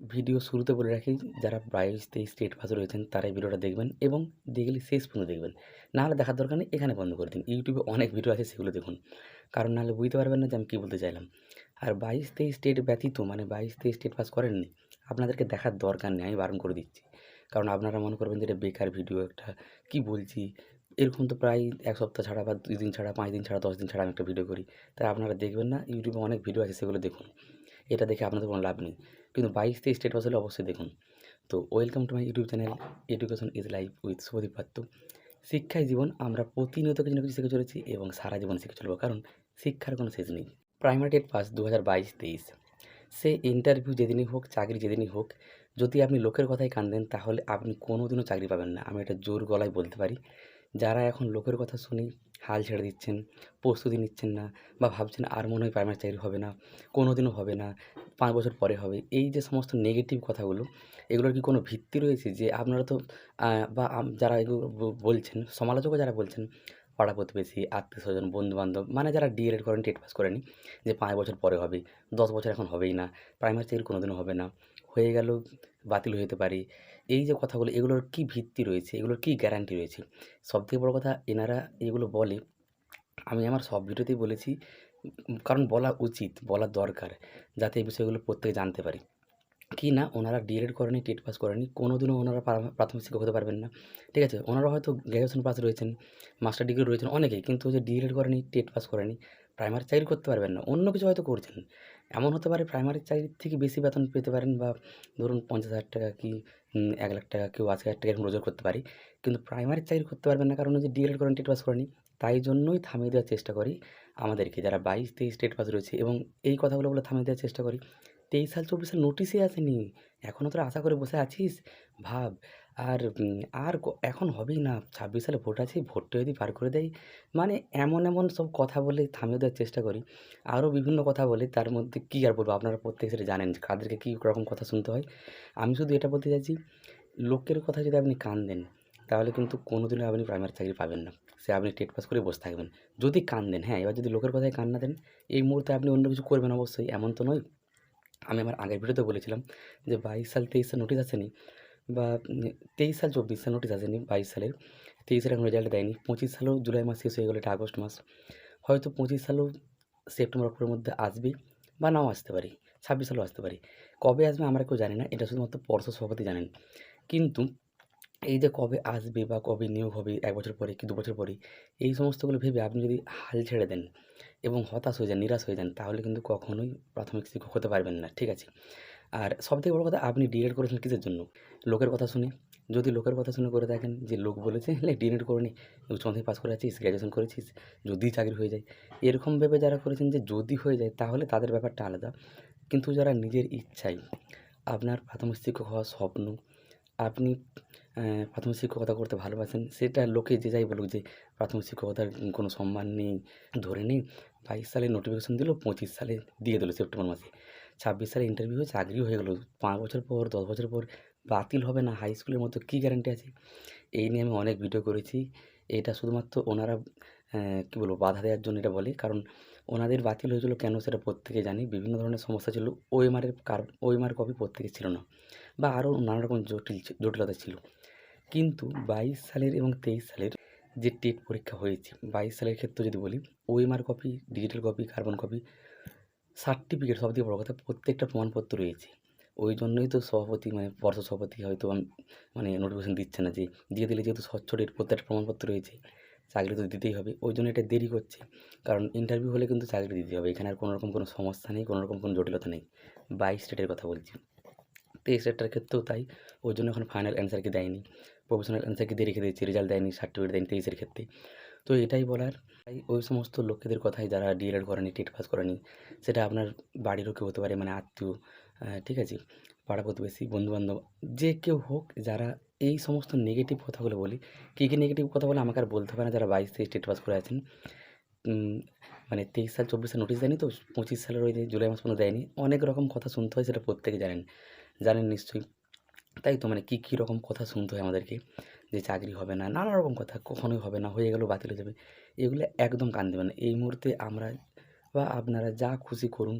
Video শুরুতে বলে রাখি, যারা বাইশ তেইশ স্টেট পাস রয়েছেন তারা এই ভিডিওটা দেখবেন এবং দেখলে শেষ পর্যন্ত দেখবেন। নাহলে দেখার দরকার নেই, এখানে বন্ধ করে দিন। ইউটিউবে অনেক ভিডিও আছে, সেগুলো দেখুন। কারণ নাহলে বুঝতে পারবেন না যে আমি কী বলতে চাইলাম। আর বাইশ তেইশ স্টেট ব্যতীত মানে বাইশ তেইশ স্টেট পাস করেননি, আপনাদেরকে দেখার দরকার নেই, আমি বারণ করে দিচ্ছি। কারণ আপনারা মনে করবেন যে এটা বেকার ভিডিও একটা কী বলছি? এরকম তো প্রায় এক সপ্তাহ ছাড়া বা দুই দিন ছাড়া, পাঁচ দিন ছাড়া, দশ দিন ছাড়া আমি একটা ভিডিও করি। তাই আপনারা দেখবেন না ইউটিউবে অনেক ভিডিও আছে, সেগুলো দেখুন। এটা দেখে আপনাদের কোনো লাভ নেই। কিন্তু বাইশ তেইশ স্টেট পাস হলে অবশ্যই দেখুন। তো welcome to my YouTube channel, education is life with Shubhadeep Patra. শিক্ষাই জীবন, আমরা প্রতিনিয়ত কিছু না কিছু শিখে চলেছি এবং সারা জীবন শিখে চলবো, কারণ শিক্ষার কোনো শেষ নেই। প্রাইমারি টেট পাস দু হাজার বাইশ তেইশ। সে ইন্টারভিউ যেদিনই হোক, চাকরি যেদিনই হোক, যদি আপনি লোকের কথায় কান দেন, তাহলে আপনি কোনো দিনও চাকরি পাবেন না। আমি এটা জোর গলায় বলতে পারি, যারা এখন লোকের কথা শুনে হাল ছেড়ে দিচ্ছেন, প্রস্তুতি নিচ্ছেন না বা ভাবছেন আর মনে হয় প্রাইমারি চাকরি হবে না কোনো দিনও হবে না, পাঁচ বছর পরে হবে। এই যে সমস্ত নেগেটিভ কথাগুলো, এগুলোর কি কোনো ভিত্তি রয়েছে যে আপনারা তো বা যারা এগুলো বলছেন সমালোচকও যারা বলছেন, পাড়া প্রতিবেশী, আত্মীয় স্বজন, বন্ধুবান্ধব মানে যারা ডিএলএড করেন টেট পাস করেনি, যে পাঁচ বছর পরে হবে, দশ বছর এখন হবেই না প্রাইমারি চাকরি কোনো দিনও হবে না, হয়ে গেল বাতিল যেতে পারে। এই যে কথাগুলো, এগুলোর কি ভিত্তি রয়েছে? এগুলোর কি গ্যারান্টি রয়েছে? সবথেকে বড় কথা, এনারা এগুলো বলে, আমি আমার সব ভিডিওতেই বলেছি, কারণ বলা উচিত, বলা দরকার, যাতে এই বিষয়গুলো প্রত্যেকে জানতে পারি। কি না, ওনারা ডিএলএড করেনি, টেট পাস করেনি কোনো দিনও ওনারা প্রাথমিক শিক্ষক হতে পারবেন না। ঠিক আছে, ওনারা হয়তো গ্র্যাজুয়েশন পাস রয়েছেন মাস্টার ডিগ্রি রয়েছেন অনেকেই, কিন্তু যে ডিএলএড করেনি, টেট পাস করেনি প্রাইমারি চাকরি করতে পারবেন না, অন্য কিছু হয়তো করছেন। এমন হতে পারে প্রাইমারি চাকরির থেকে বেশি বেতন পেতে পারেন বা ধরুন পঞ্চাশ হাজার টাকা কি এক লাখ টাকা কেউ আশি হাজার টাকা এরকম রোজগার করতে পারি। কিন্তু প্রাইমারি চাকরি করতে পারবেন না কারণ যে ডিএলএড করেন টেট পাস করেনি তাই জন্যই থামিয়ে দেওয়ার চেষ্টা করি আমাদেরকে। যারা বাইশ, তেইশ স্টেট পাস রয়েছে এবং এই কথাগুলো বলে থামিয়ে দেওয়ার চেষ্টা করি। তেইশ সাল, চব্বিশ সাল নোটিশই আসেনি। এখনও তোরা আশা করে বসে আছিস? ভাব। আর আর এখন হবেই না। ছাব্বিশ সালে ভোট আছে ভোটটা যদি পার করে দেয় মানে এমন এমন সব কথা বলে থামিয়ে দেওয়ার চেষ্টা করি। আরও বিভিন্ন কথা বলে, তার মধ্যে কী আর বলব? আপনারা প্রত্যেক সেটা জানেন কাদেরকে কী রকম কথা শুনতে হয়। আমি শুধু এটা বলতে চাইছি, লোকের কথা যদি আপনি কান দেন, তাহলে কিন্তু কোনো দিনও আপনি প্রাইমারি চাকরি পাবেন না। সে আপনি টেট পাস করে বসে থাকবেন। যদি কান দেন হ্যাঁ এবার যদি লোকের কথায় কান না দেন, এই মুহূর্তে আপনি অন্য কিছু করবেন অবশ্যই। এমন তো নয়। আমি আমার আগের ভিডিওতে বলেছিলাম যে বাইশ সাল তেইশ সাল নোটিশ আসেনি। বা তেইশ সাল চব্বিশ সাল নোটিশ আসেনি, বাইশ সালের। তেইশের এখন রেজাল্ট দেয়নি। পঁচিশ সালেও জুলাই মাস শেষ হয়ে গেলো, এটা আগস্ট মাস। হয়তো পঁচিশ সালেও সেপ্টেম্বর, অক্টোবরের মধ্যে আসবে বা নাও আসতে পারে, ছাব্বিশ সালেও আসতে পারে। কবে আসবে আমরা কেউ জানি না, এটা শুধুমাত্র পর্ষদ সভাপতি জানেন। কিন্তু এই যে কবে আসবে বা কবে নিয়োগ হবে এক বছর পরে কি দু বছর পরে, এই সমস্তগুলো ভেবে আপনি যদি হাল ছেড়ে দেন এবং হতাশ হয়ে যান, নিরাশ হয়ে যান, তাহলে কিন্তু কখনোই প্রাথমিক শিক্ষক হতে পারবেন না, ঠিক আছে? আর সবথেকে বড় কথা, আপনি ডিএড করেছেন কিসের জন্য? লোকের কথা শুনে। যদি লোকের কথা শুনে করে দেখেন যে লোক বলেছে হলে ডিএড করে নি। মাধ্যমিক পাস করে আছিস গ্র্যাজুয়েশন করেছিস, যদি চাকরি হয়ে যায়। এরকম ভেবে যারা করেছেন যে যদি হয়ে যায়, তাহলে তাদের ব্যাপারটা আলাদা। কিন্তু যারা নিজের ইচ্ছায়, আপনার প্রাথমিক শিক্ষক হওয়ার স্বপ্ন, আপনি প্রাথমিক শিক্ষকতা করতে ভালোবাসেন, সেটা লোকে যে যাই বলুক যে প্রাথমিক শিক্ষকতার কোনো সম্মান নেই, ধরে নেই বাইশ সালে নোটিফিকেশন দিল, পঁচিশ সালে দিয়ে দিল, সেপ্টেম্বর মাসে। ছাব্বিশ সালে ইন্টারভিউ হয়ে, চাকরিও হয়ে গেলো। পাঁচ বছর পর, দশ বছর পর বাতিল হবে না হাই স্কুলের মতো কী গ্যারান্টি আছে? এই নিয়ে আমি অনেক ভিডিও করেছি। এটা শুধুমাত্র ওনারা কী বলব, বাধা দেওয়ার জন্য এটা বলে। কারণ ওনাদের বাতিল হয়েছিল কেন সেটা প্রত্যেকে জানি। বিভিন্ন ধরনের সমস্যা ছিল। ওএমআরের কার ওএমআর কপি প্রত্যেকে ছিল না। বা আরও নানা রকম জটিল জটিলতা ছিল। কিন্তু বাইশ সালের এবং তেইশ সালের যে টেট পরীক্ষা হয়েছে, বাইশ সালের ক্ষেত্রে যদি বলি OMR copy digital copy carbon copy certificate সব থেকে বড় কথা, প্রত্যেকটা প্রমাণপত্র রয়েছে। ওই জন্যই তো সভাপতি মানে পর্ষদ সভাপতি হয়তো মানে নোটিফিকেশন দিচ্ছে না যে, দিয়ে দিলে যেহেতু স্বচ্ছ ডেট প্রত্যেকটা প্রমাণপত্র রয়েছে, চাকরি তো দিতেই হবে। ওই জন্য এটা দেরি করছে। কারণ ইন্টারভিউ হলে কিন্তু চাকরি দিতে হবে। এখানে আর কোনোরকম কোনো সমস্যা নেই কোনো রকম কোনো জটিলতা নেই। বাইশ স্টেটের কথা বলছি। তেইশ স্টেটের ক্ষেত্রেও তাই। ওই জন্য এখন ফাইনাল অ্যান্সার কি দেয়নি। প্রফেশনাল অ্যান্সারকে দিয়ে রেখে দিয়েছে। রেজাল্ট দেয়নি সার্টিফিকেট দেয়নি তেইশের ক্ষেত্রে। তো এটাই বলার। তাই ওই সমস্ত লোকেদের কথাই যারা ডিএলএড করেনি টেট পাস করেনি, সেটা আপনার বাড়িরও কেউ হতে পারে মানে আত্মীয় ঠিক আছে। পাড়া প্রতিবেশী, বন্ধুবান্ধব, যে কেউ হোক, যারা এই সমস্ত নেগেটিভ কথাগুলো বলি, কী কী নেগেটিভ কথা বলে আমাকে আর বলতে হবে না, যারা বাইশ থেকে টেট পাস করে আছেন। মানে তেইশ সাল, চব্বিশ সাল নোটিশ দেয়নি তো, পঁচিশ সালের ওই জুলাই মাস পর্যন্ত দেয়নি। অনেক রকম কথা শুনতে হয়, সেটা প্রত্যেকে জানেন। জানেন নিশ্চয়ই। তাই তো মানে কী কী রকম কথা শুনতে হয় আমাদেরকে, যে চাকরি হবে না, নানা রকম কথা, কখনোই হবে না, হয়ে গেলেও বাতিল হয়ে যাবে। এগুলো একদম কান দেবেন না। এই মুহূর্তে আমরা বা আপনারা যা খুশি করুন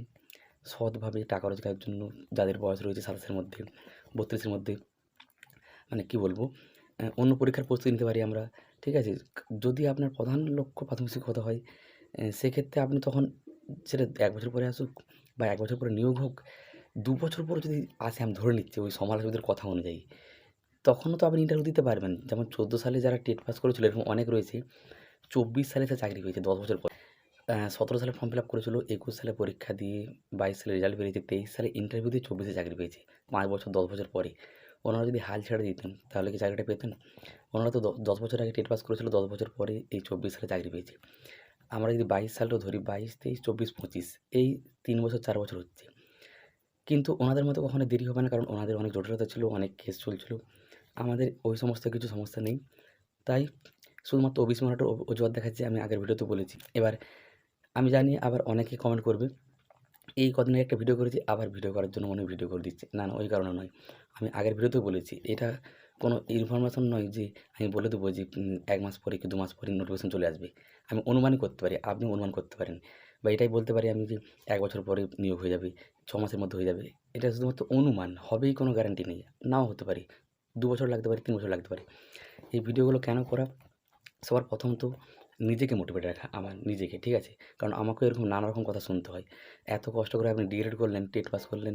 সৎভাবে টাকা রোজগারের জন্য যাদের বয়স রয়েছে সাতাশের মধ্যে, বত্রিশের মধ্যে মানে কী বলব অন্য পরীক্ষার প্রস্তুতি নিতে পারি আমরা, ঠিক আছে? যদি আপনার প্রধান লক্ষ্য প্রাথমিক শিক্ষকতা হয় সেক্ষেত্রে আপনি তখন সেটা এক বছর পরে আসুক বা এক বছর পরে নিয়োগ হোক, দু বছর পরে যদি আসে আমি ধরে নিচ্ছি ওই সমালোচকদের কথা অনুযায়ী, তখনও তো আপনি ইন্টারভিউ দিতে পারবেন। যেমন চোদ্দ সালে যারা টেট পাস করেছিল, এরকম অনেক রয়েছে, চব্বিশ সালে সে চাকরি হয়েছে দশ বছর পর। সতেরো সালে ফর্ম ফিল আপ করেছিল, একুশ সালে পরীক্ষা দিয়ে বাইশ সালে রেজাল্ট বেরিয়েছে, তেইশ সালে ইন্টারভিউ দিয়ে চব্বিশে চাকরি পেয়েছে, পাঁচ বছর, দশ বছর পরে। ওনারা যদি হাল ছেড়ে দিতেন, তাহলে কি চাকরিটা পেতেন? ওনারা তো দশ বছর আগে টেট পাস করেছিল, দশ বছর পরে এই চব্বিশ সালে চাকরি পেয়েছে। আমরা যদি বাইশ সালটা ধরি, বাইশ, তেইশ, চব্বিশ, পঁচিশ, এই তিন বছর, চার বছর হচ্ছে। কিন্তু ওনাদের মতো কখনো দেরি হবে না, কারণ ওনাদের অনেক জটিলতা ছিল, অনেক কেস চলছিল। আমাদের ওই সমস্ত কিছু সমস্যা নেই। তাই শুধুমাত্র অবিস্মরণটার অজুহাত দেখাচ্ছি, আমি আগের ভিডিওতে বলেছি। এবার আমি জানি আবার অনেকে কমেন্ট করবে, এই কদিন একটা ভিডিও করেছি, আবার ভিডিও করার জন্য মনে ভিডিও করে দিচ্ছে। না না, ওই কারণে নয়। আমি আগের ভিডিওতেও বলেছি, এটা কোনো ইনফরমেশন নয় যে আমি বলে দেবো যে এক মাস পরে কি দু মাস পরে নোটিফিকেশন চলে আসবে। আমি অনুমানই করতে পারি, আপনি অনুমান করতে পারেন। বা এটাই বলতে পারি আমি যে, এক বছর পরে নিয়োগ হয়ে যাবে, ছ মাসের মধ্যে হয়ে যাবে। এটা শুধুমাত্র অনুমান, হবেই কোনো গ্যারান্টি নেই। নাও হতে পারে, দু বছর লাগতে পারে, তিন বছর লাগতে পারে। এই ভিডিওগুলো কেন করা? সবার প্রথম তো নিজেকে মোটিভেট রাখা, আমার নিজেকে, ঠিক আছে? কারণ আমাকেও এরকম নানা রকম কথা শুনতে হয়। এত কষ্ট করে আপনি ডিএড করলেন, টেট পাস করলেন,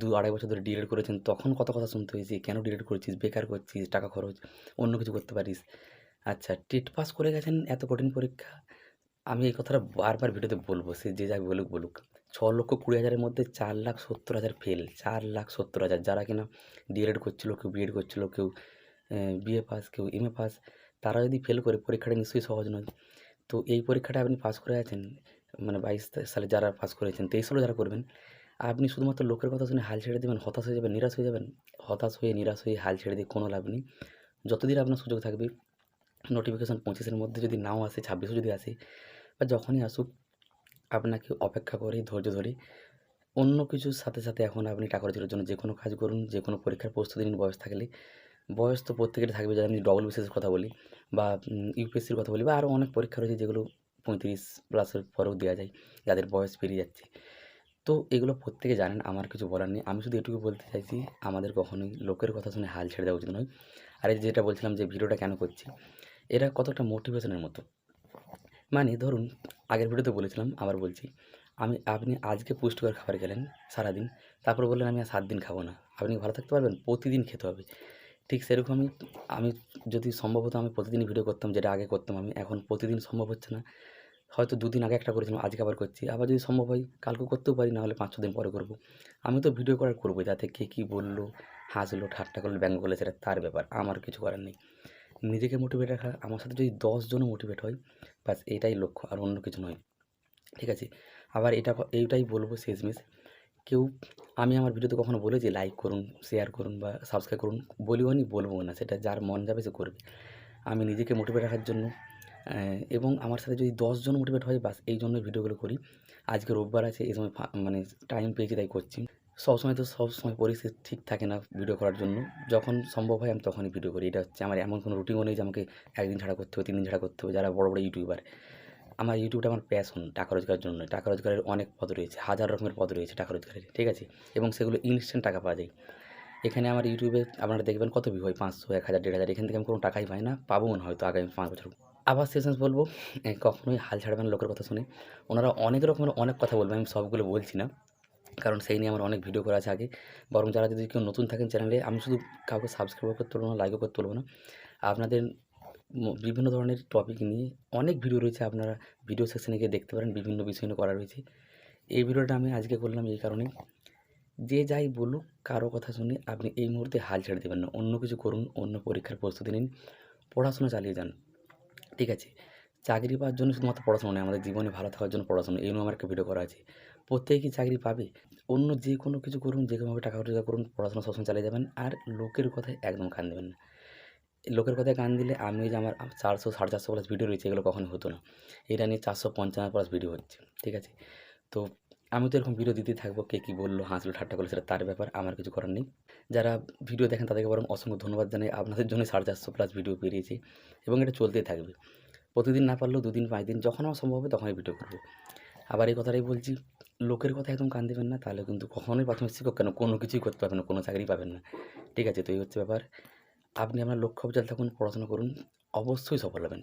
দু আড়াই বছর ধরে ডিএড করেছেন, তখন কত কথা শুনতে হয়েছে, কেন ডিএড করছিস, বেকার করছিস, টাকা খরচ, অন্য কিছু করতে পারিস? আচ্ছা টেট পাস করে গেছেন এত কঠিন পরীক্ষা? আমি এই কথাটা বারবার ভিডিওতে বলব, সে যে যাই বলুক বলুক। ছ লক্ষ কুড়ি হাজারের মধ্যে চার লাখ সত্তর হাজার ফেল চার লাখ সত্তর হাজার। যারা কিনা ডিএড করছিল, কেউ বিএড করছিল, কেউ বিএ পাস কেউ এম এ পাস তারা যদি ফেল করে, পরীক্ষাটা নিশ্চয়ই সহজ নয়। তো এই পরীক্ষাটা আপনি পাস করে আছেন মানে বাইশ সালে যারা পাস করেছেন, তেইশ সালে যারা করবেন, আপনি শুধুমাত্র লোকের কথা শুনে হাল ছেড়ে দেবেন, হতাশ হয়ে যাবেন, নিরাশ হয়ে যাবেন? হতাশ হয়ে, নিরাশ হয়ে হাল ছেড়ে দিয়ে কোনো লাভ নেই। যতদিন আপনার সুযোগ থাকবে নোটিফিকেশান পঁচিশের মধ্যে যদি নাও আসে, ছাব্বিশও যদি আসে, বা যখনই আসুক, আপনাকে অপেক্ষা করে, ধৈর্য ধরে, অন্য কিছুর সাথে সাথে এখন আপনি টাকা রোজগারের জন্য যে কোনো কাজ করুন যে কোনো পরীক্ষার প্রস্তুতি নিন বয়স থাকলে। বয়স তো প্রত্যেকের থাকবে যারা আমি ডবল বিসিএসের কথা বলি বা ইউপিএসসির কথা বলি বা আরও অনেক পরীক্ষা রয়েছে যেগুলো পঁয়ত্রিশ প্লাসের পরেও দেওয়া যায়, যাদের বয়স পেরিয়ে যাচ্ছে। তো এগুলো প্রত্যেকে জানেন, আমার কিছু বলার নেই। আমি শুধু এটুকু বলতে চাইছি, আমাদের কখনোই লোকের কথা শুনে হাল ছেড়ে দেওয়া উচিত নয়। আর এই যেটা বলছিলাম যে ভিডিওটা কেন করছি, এরা কতটা মোটিভেশনের মতো। মানে ধরুন, আগের ভিডিওতে বলেছিলাম, আবার বলছি, আমি, আপনি আজকে পুষ্টিকর খাবার খেলেন সারাদিন, তারপর বললেন আমি আর সাত দিন খাব না। আপনি ভালো থাকতে পারবেন? প্রতিদিন খেতে হবে। ঠিক সেরকমই আমি যদি সম্ভব হতো আমি প্রতিদিনই ভিডিও করতাম, যেটা আগে করতাম আমি। এখন প্রতিদিন সম্ভব হচ্ছে না। হয়তো দুদিন আগে একটা করেছিলাম, আজকে আবার করছি। আবার যদি সম্ভব হয় কালকে করতেও পারি না হলে পাঁচ দিন পরে করব। আমি তো ভিডিও করার করব যাতে কে কী বলল, হাসলো, ঠাট্টা করল, ব্যঙ্গ করলে, সেটা তার ব্যাপার, আমার কিছু করার নেই। নিজেকে মোটিভেট রাখা, আমার সাথে যদি দশজনও মোটিভেট হয়, ব্যাস এটাই লক্ষ্য, আর অন্য কিছু নয়। ঠিক আছে? আবার এটা এইটাই বলব শেষমেশ, কেউ আমি আমার ভিডিওতে কখনো যে লাইক করুন শেয়ার করুন বা সাবস্ক্রাইব করুন, বলিও নি, বলব না, সেটা যার মন যাবে সে করবে। আমি নিজেকে মোটিভেট রাখার জন্য এবং আমার সাথে যদি দশজন মোটিভেট হয় বাস এই জন্য ভিডিওগুলো করি। আজকে রোববার আছে, এই সময় মানে টাইম পেয়েছি তাই করছি। সবসময় তো সব সময় পরিস্থিতি ঠিক থাকে না ভিডিও করার জন্য। যখন সম্ভব হয়, আমি তখনই ভিডিও করি। এটা হচ্ছে আমার এমন কোনো রুটিনও নেই যে আমাকে একদিন ছাড়া করতে হবে তিন দিন ছাড়া করতে হবে, যারা বড় বড় ইউটিউবার আমার ইউটিউবটা আমার প্যাশন টাকা রোজগারের জন্য টাকা রোজগারের অনেক পথ রয়েছে, হাজার রকমের পথ রয়েছে টাকা রোজগারের, ঠিক আছে? এবং সেগুলো ইনস্ট্যান্ট টাকা পাওয়া যায়। এখানে আমার ইউটিউবে আপনারা দেখবেন কত ভিউ হয়? পাঁচশো, এক হাজার, দেড় হাজার, এখান থেকে আমি কোনো টাকাই পাই না, পাবো না হয়তো আগামী পাঁচ বছর। আবার সেশনস বলব কখনোই হাল ছাড়বেন লোকের কথা শুনে। ওনারা অনেক রকমের অনেক কথা বলবেন আমি সবগুলো বলছি না। কারণ সেই নিয়ে আমার অনেক ভিডিও করা আছে আগে। বরং যারা যদি কেউ নতুন থাকেন চ্যানেলে আমি শুধু কাউকে সাবস্ক্রাইব করতে পারব না লাইকও করতে পারব না। আপনাদের বিভিন্ন ধরনের টপিক নিয়ে অনেক ভিডিও রয়েছে, আপনারা ভিডিও সেকশনে গিয়ে দেখতে পারেন, বিভিন্ন বিষয় নিয়ে করা রয়েছে। এই ভিডিওটা আমি আজকে করলাম এই কারণে, যে যাই বলুক, কারও কথা শুনে আপনি এই মুহূর্তে হাল ছেড়ে দেবেন না। অন্য কিছু করুন, অন্য পরীক্ষার প্রস্তুতি নিন, পড়াশোনা চালিয়ে যান। ঠিক আছে? চাকরি পাওয়ার জন্য শুধুমাত্র পড়াশোনা নয়, আমাদের জীবনে ভালো থাকার জন্য পড়াশোনা, এই নিয়ে আমার ভিডিও করা আছে। প্রত্যেকে চাকরি পাবে? অন্য যে কোনো কিছু করুন যে কোনোভাবে টাকা রোজগার করুন, পড়াশোনা সবসময় চালিয়ে যাবেন, আর লোকের কথায় একদম কান দেবেন না। লোকের কথায় কান দিলে আমি যে আমার চারশো, সাড়ে চারশো প্লাস ভিডিও রয়েছে, এগুলো কখনো হতো না। এটা নিয়ে চারশো পঞ্চান্ন প্লাস ভিডিও হচ্ছে, ঠিক আছে? তো আমি তো এরকম ভিডিও দিতেই থাকব, কে কী বলল, হাসলো, ঠাট্টা করল, সেটা তার ব্যাপার, আমার কিছু করার নেই। যারা ভিডিও দেখেন, তাদেরকে বরং অসংখ্য ধন্যবাদ জানাই, আপনাদের জন্য সাড়ে চারশো প্লাস ভিডিও বেরিয়েছে এবং এটা চলতেই থাকবে। প্রতিদিন না পারলেও দুদিন, পাঁচ দিন, যখন আমার সম্ভব হবে তখনই ভিডিও করব। আবার এই কথাটাই বলছি, লোকের কথা একদম কান দেবেন না, তাহলে কিন্তু কখনোই প্রাথমিক শিক্ষক কেন? কোনো কিছুই করতে পারবেন না, কোনো চাকরি পাবেন না, ঠিক আছে? তো এই হচ্ছে ব্যাপার। আপনি আপনার লক্ষ্য অবজাল থাকুন পড়াশোনা করুন অবশ্যই সফল হবেন।